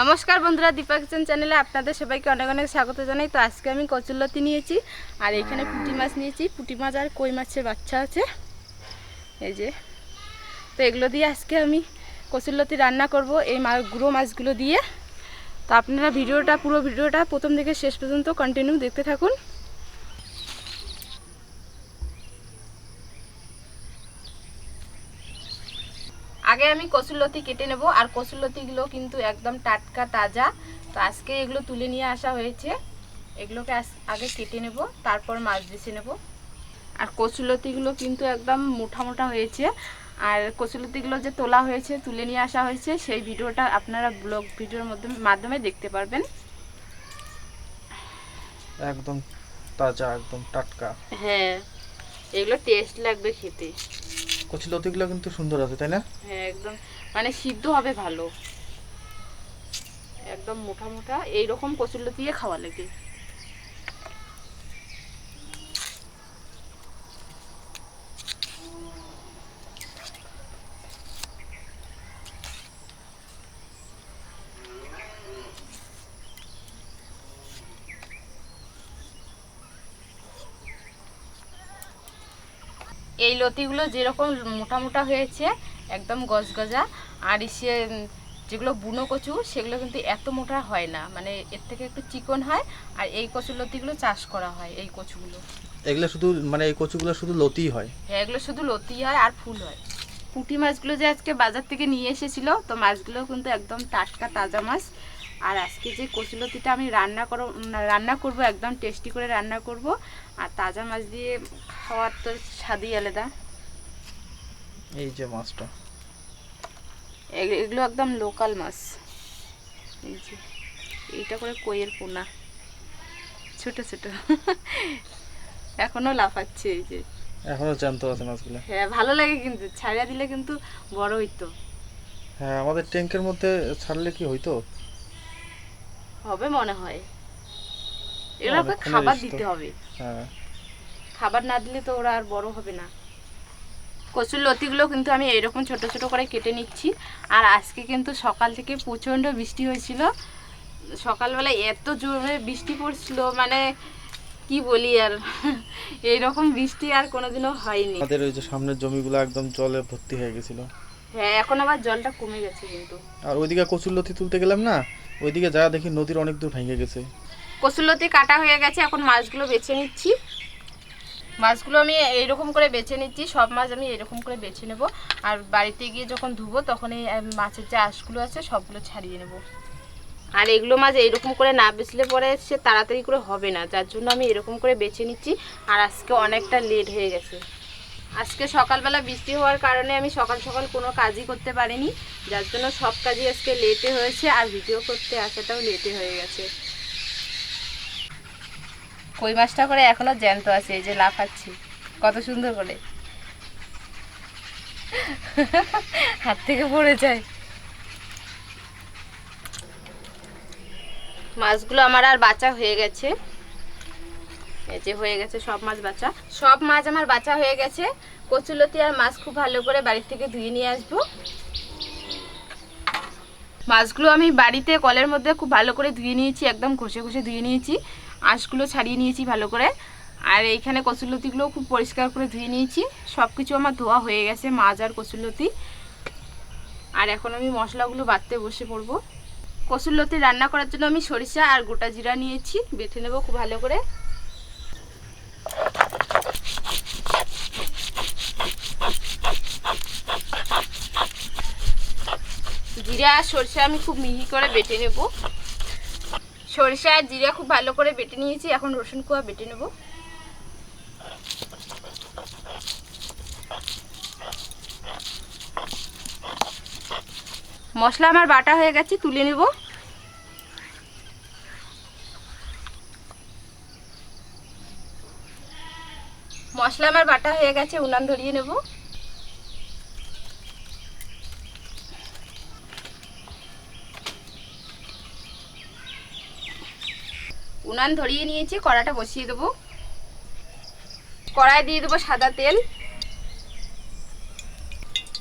নমস্কার বন্ধুরা দীপা কিচেন চ্যানেলে আপনাদের সবাইকে অনেক অনেক স্বাগত জানাই। তো আজকে আমি কচুল্লতি নিয়েছি, আর এখানে পুঁটি মাছ নিয়েছি। পুঁটি মাছ আর কই মাছের বাচ্চা আছে। এই যে, তো এগুলো দিয়ে আজকে আমি কচুল্লতি রান্না করব, এই গুঁড়ো মাছগুলো দিয়ে। তো আপনারা ভিডিওটা, পুরো ভিডিওটা প্রথম থেকে শেষ পর্যন্ত কন্টিনিউ দেখতে থাকুন। আগে আমি কচুরলতি কেটে নেব আর কচুরলতিগুলো কিন্তু একদম টাটকা তাজা। তো আজকে এগুলো তুলে নিয়ে আসা হয়েছে। এগুলোকে আগে কেটে নেব তারপর মাছ বেছে নেব। আর কচুরলতিগুলো কিন্তু একদম মোটা মোটা হয়েছে। আর কচুরলতিগুলো যে তোলা হয়েছে তুলে নিয়ে আসা হয়েছে সেই ভিডিওটা আপনারা ব্লগ ভিডিওর মাধ্যমে মাধ্যমে দেখতে পারবেন। একদম তাজা একদম টাটকা। হ্যাঁ এগুলো টেস্ট লাগবে খেতে। কচি লতিগুলো কিন্তু সুন্দর আছে, তাই না? হ্যাঁ একদম। মানে সিদ্ধ হবে ভালো। একদম মোটা মোটা, এইরকম কচুরলতি দিয়ে খাওয়া লাগে। এই লতিগুলো যেরকম মোটা মোটা হয়েছে একদম গজগজা আর উম, যেগুলো বুনো কচু সেগুলো কিন্তু এত মোটা হয় না। মানে এর থেকে একটু চিকন হয় আর এই কচু লতিগুলো চাষ করা হয় এই কচুগুলো। এগুলো শুধু মানে এই কচুগুলো শুধু লতিই হয়? হ্যাঁ এগুলো শুধু লতি হয় আর ফুল হয়। পুঁটি মাছগুলো যে আজকে বাজার থেকে নিয়ে এসেছিল তো মাছগুলো কিন্তু একদম টাটকা তাজা মাছ। আর আজকে যে কচুলতিটা আমি রান্না করো রান্না করব একদম টেস্টি করে রান্না করব। আর তাজা মাছ দিয়ে খাওয়ার তো স্বাদই আলাদা। এই যে মাছটা। এগুলো একদম লোকাল মাছ। এই যে এইটা করে কইয়ের পোনা। ছোট ছোট। এখনও লাফাচ্ছে এই যে। এখনও জ্যান্ত আছে মাছগুলো। হ্যাঁ ভালো লাগে কিন্তু ছাড়িয়া দিলে কিন্তু বড় হইতো। হ্যাঁ আমাদের ট্যাঙ্কের মধ্যে ছাড়লে কি হইতো? হবে মনে হয়। এগুলোকে খাবার দিতে হবে। হ্যাঁ। খাবার না দিলে তো ওরা আর বড় হবে না। কচুর লতিগুলো কিন্তু আমি এরকম ছোট ছোট করে কেটে নিচ্ছি। আর আজকে কিন্তু সকাল থেকে প্রচণ্ড বৃষ্টি হয়েছিল। সকালবেলা এত জোরে বৃষ্টি পড়ছিল মানে কি বলি আর? এইরকম বৃষ্টি আর কোনোদিনও হয়নি। আমাদের ওই যে সামনের জমিগুলো একদম জলে ভর্তি হয়ে গেছিল। হ্যাঁ এখন আবার জলটা কমে গেছে কিন্তু। আর ওইদিকে কচুর লতি তুলতে গেলাম না ওইদিকে যা দেখি নদীর অনেক দূর ভেঙে গেছে। কচুরলতি কাটা হয়ে গেছে, এখন মাছগুলো বেছে নিচ্ছি। মাছগুলো আমি এইরকম করে বেছে নিচ্ছি, সব মাছ আমি এরকম করে বেছে নেব। আর বাড়িতে গিয়ে যখন ধুবো, তখন এই মাছের যে আঁশগুলো আছে, সবগুলো ছাড়িয়ে নেব। আর এগুলো মাছ এইরকম করে না বেচলে পরে সে তাড়াতাড়ি করে হবে না, যার জন্য আমি এরকম করে বেছে নিচ্ছি। আর আজকে অনেকটা লেট হয়ে গেছে। আজকে সকালবেলা বৃষ্টি হওয়ার কারণে আমি সকাল সকাল কোনো কাজই করতে পারিনি, যার জন্য সব কাজই আজকে লেটে হয়েছে আর ভিডিও করতে আসাটাও লেটে হয়ে গেছে। কই মাছটা করে এখনও জ্যান্ত আছে, এই যে লাফাচ্ছি, কত সুন্দর করে। হাত থেকে পড়ে যায়। মাছগুলো আমার আর বাঁচা হয়ে গেছে। এই যে হয়ে গেছে সব মাছ বাঁচা সব মাছ আমার বাঁচা হয়ে গেছে। কচুলতি আর মাছ খুব ভালো করে বাড়ি থেকে ধুয়ে নিয়ে আসব। মাছগুলো আমি বাড়িতে কলের মধ্যে খুব ভালো করে ধুয়ে নিয়েছি, একদম ঘষে ঘষে ধুয়ে নিয়েছি। আঁশগুলো ছাড়িয়ে নিয়েছি ভালো করে। আর এইখানে কচুরলতিগুলো খুব পরিষ্কার করে ধুয়ে নিয়েছি। সব কিছু আমার ধোয়া হয়ে গেছে, মাছ আর কচুরলতি। আর এখন আমি মশলাগুলো বাটতে বসে পড়ব। কচুরলতি রান্না করার জন্য আমি সরিষা আর গোটা জিরা নিয়েছি, বেটে নেব খুব ভালো করে। জিরা আর সরষে আমি খুব মিহি করে বেটে নেব। সরিষা আর জিরা খুব ভালো করে বেটে নিয়েছি, এখন রসুন কুয়া বেটে নেব। মশলা আমার বাটা হয়ে গেছে, তুলে নেব। মশলা আমার বাটা হয়ে গেছে, উনান ধরিয়ে নেব। উনান ধরিয়ে নিয়েছি, কড়াটা বসিয়ে দেবো। কড়াই দিয়ে দেবো সাদা তেল।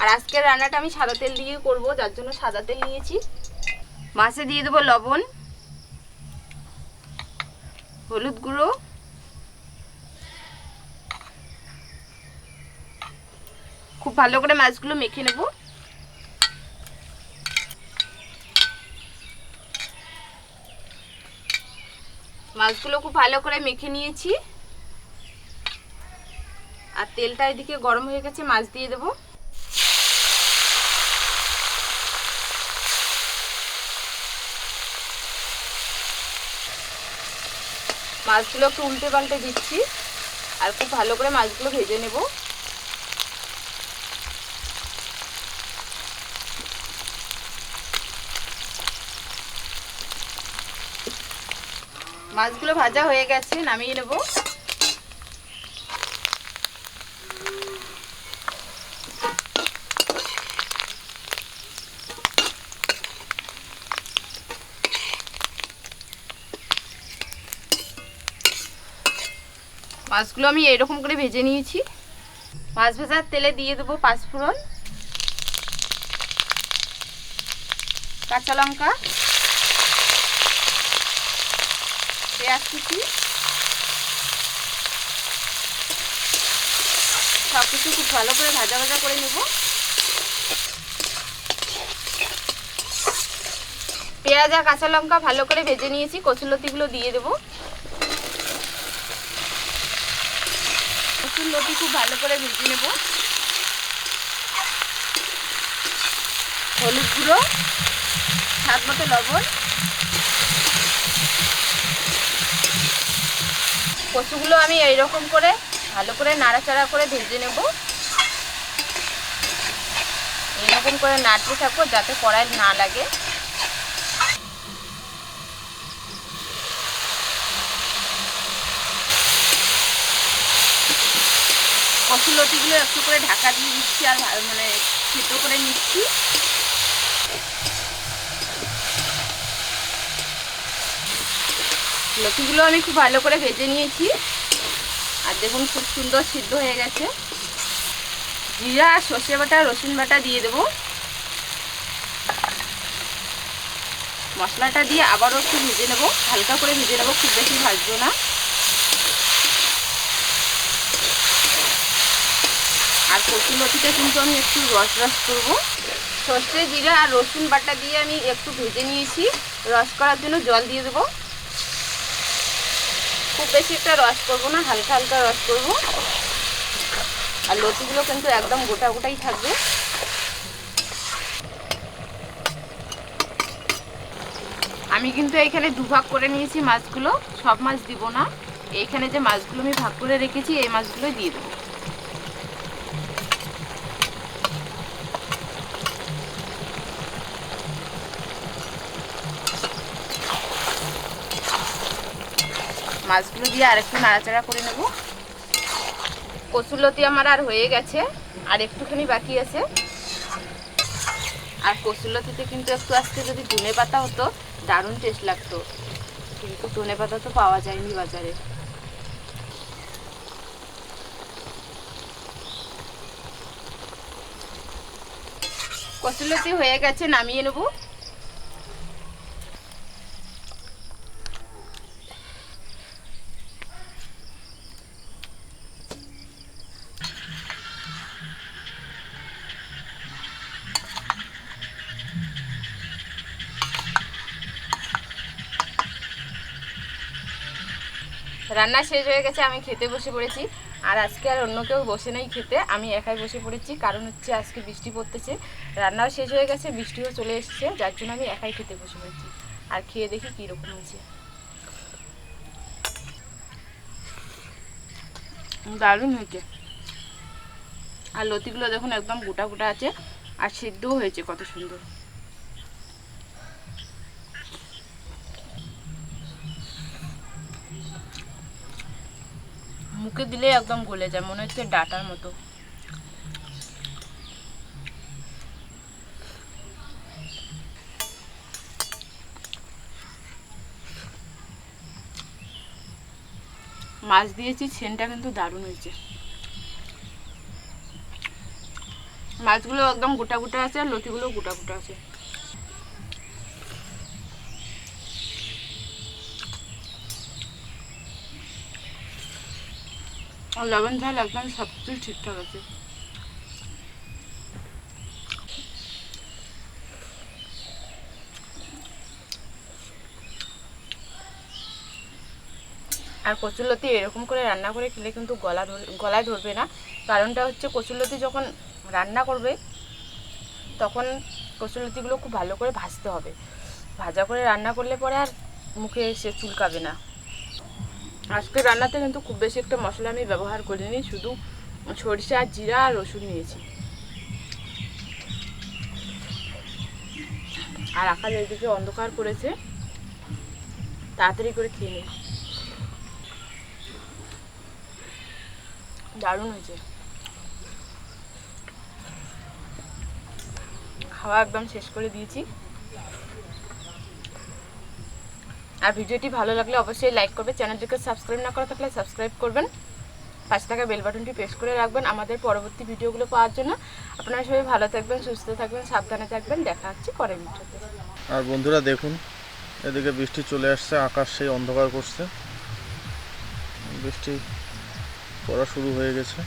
আর আজকের রান্নাটা আমি সাদা তেল দিয়ে করব, যার জন্য সাদা তেল নিয়েছি। মাছে দিয়ে দেবো লবণ, হলুদ গুঁড়ো, খুব ভালো করে মাছগুলো মেখে নেব। মাছগুলো খুব ভালো করে মেখে নিয়েছি। আর তেলটা এদিকে গরম হয়ে গেছে, মাছ দিয়ে দেবো। মাছগুলো একটু উল্টে পাল্টে দিচ্ছি, আর খুব ভালো করে মাছগুলো ভেজে নেব। মাছগুলো ভাজা হয়ে গেছে, নামিয়ে নেব। মাছগুলো আমি এরকম করে ভেজে নিয়েছি। মাছ ভাজার তেলে দিয়ে দেবো পাঁচফোড়ন, কাঁচা লঙ্কা। পেঁয়াজ কুচি সব কিছু খুব ভালো করে ভাজা ভাজা করে নেব। পেঁয়াজ আর কাঁচা লঙ্কা ভালো করে ভেজে নিয়েছি কচুলতিগুলো দিয়ে দেবো। রসুন লতি খুব ভালো করে ভেজে নেব। হলুদ গুঁড়ো, স্বাদ মতো লবণ। কচুগুলো আমি এইরকম করে ভালো করে নাড়াচাড়া করে ভেজে নেব। এইরকম করে নাড়তে থাকব যাতে কড়াই না লাগে। কচুলতিগুলো একটু করে ঢাকা দিয়ে দিচ্ছি আর মানে সেদ্ধ করে নিচ্ছি। লতিগুলো আমি খুব ভালো করে ভেজে নিয়েছি। আর দেখুন খুব সুন্দর সিদ্ধ হয়ে গেছে। জিরা আর সর্ষে বাটা, রসুন বাটা দিয়ে দেবো। মশলাটা দিয়ে আবারও একটু ভেজে নেব। হালকা করে ভেজে নেব, খুব বেশি ভাজবো না। আর কচুলতিটা কিন্তু আমি একটু রস রস করব। সর্ষে, জিরা আর রসুন বাটা দিয়ে আমি একটু ভেজে নিয়েছি। রস করার জন্য জল দিয়ে দেবো। খুব বেশি একটা রস করব না, হালকা হালকা রস করব। আর লতিগুলো কিন্তু একদম গোটা গোটাই থাকবে। আমি কিন্তু এইখানে দুভাগ করে নিয়েছি মাছগুলো, সব মাছ দিব না। এইখানে যে মাছগুলো আমি ভাগ করে রেখেছি, এই মাছগুলোই দিয়ে দেবো। মাছগুলো দিয়ে আরেকটু নাড়াচাড়া করে নেব। কচুলতি আমার আর হয়ে গেছে, আর একটুখানি বাকি আছে। আর কচুলতিতে কিন্তু একটু আজকে যদি ধনে পাতা হতো, দারুণ টেস্ট লাগতো। কিন্তু ধনে পাতা তো পাওয়া যায়নি বাজারে। কচুলতি হয়ে গেছে, নামিয়ে নেব। রান্না শেষ হয়ে গেছে, আমি খেতে বসে পড়েছি। আর আজকে আর অন্য কেউ বসে নেই খেতে, আমি একাই বসে পড়েছি। কারণ হচ্ছে আজকে বৃষ্টি পড়তেছে, রান্নাও শেষ হয়ে গেছে, বৃষ্টিও চলে এসেছে, যার জন্য আমি একাই খেতে বসে পড়েছি। আর খেয়ে দেখি কীরকম হয়েছে। দারুণ হয়েছে। আর লতিগুলো দেখুন একদম গোটা গোটা আছে, আর সিদ্ধও হয়েছে কত সুন্দর। মুখে দিলে একদম গলে যায়, মনে হচ্ছে ডাটার মতো। মাছ দিয়েছি সেনটা কিন্তু দারুণ হয়েছে। মাছগুলো একদম গোটা গোটা আছে আর লতিগুলো গোটা গোটা আছে। আর লবণ ঝাল একদম সব কিছু ঠিকঠাক আছে। আর কচুরলতি এরকম করে রান্না করে খেলে কিন্তু গলা গলায় ধরবে না। কারণটা হচ্ছে কচুরলতি যখন রান্না করবে, তখন কচুরলতিগুলো খুব ভালো করে ভাজতে হবে। ভাজা করে রান্না করলে পরে আর মুখে এসে চুলকাবে না। আজকে রান্নাতে কিন্তু খুব বেশি একটা মশলা আমি ব্যবহার করিনি, শুধু সরিষা জিরা আর রসুন নিয়েছি। আর আকাশ এদিকে অন্ধকার করেছে। তাড়াতাড়ি করে খেয়ে নিই দারুণ হয়েছে। খাওয়া একদম শেষ করে দিয়েছি। আর ভিডিওটি ভালো লাগলে অবশ্যই লাইক করবে। চ্যানেলটিকে সাবস্ক্রাইব না করা থাকলে সাবস্ক্রাইব করবেন। পাশে থাকা বেল বাটনটি প্রেস করে রাখবেন আমাদের পরবর্তী ভিডিওগুলো পাওয়ার জন্য। আপনারা সবাই ভালো থাকবেন, সুস্থ থাকবেন, সাবধানে থাকবেন। দেখা হচ্ছে পরের ভিডিওতে। আর বন্ধুরা দেখুন, এদিকে বৃষ্টি চলে আসছে, আকাশ সেই অন্ধকার করছে। বৃষ্টি পড়া শুরু হয়ে গেছে।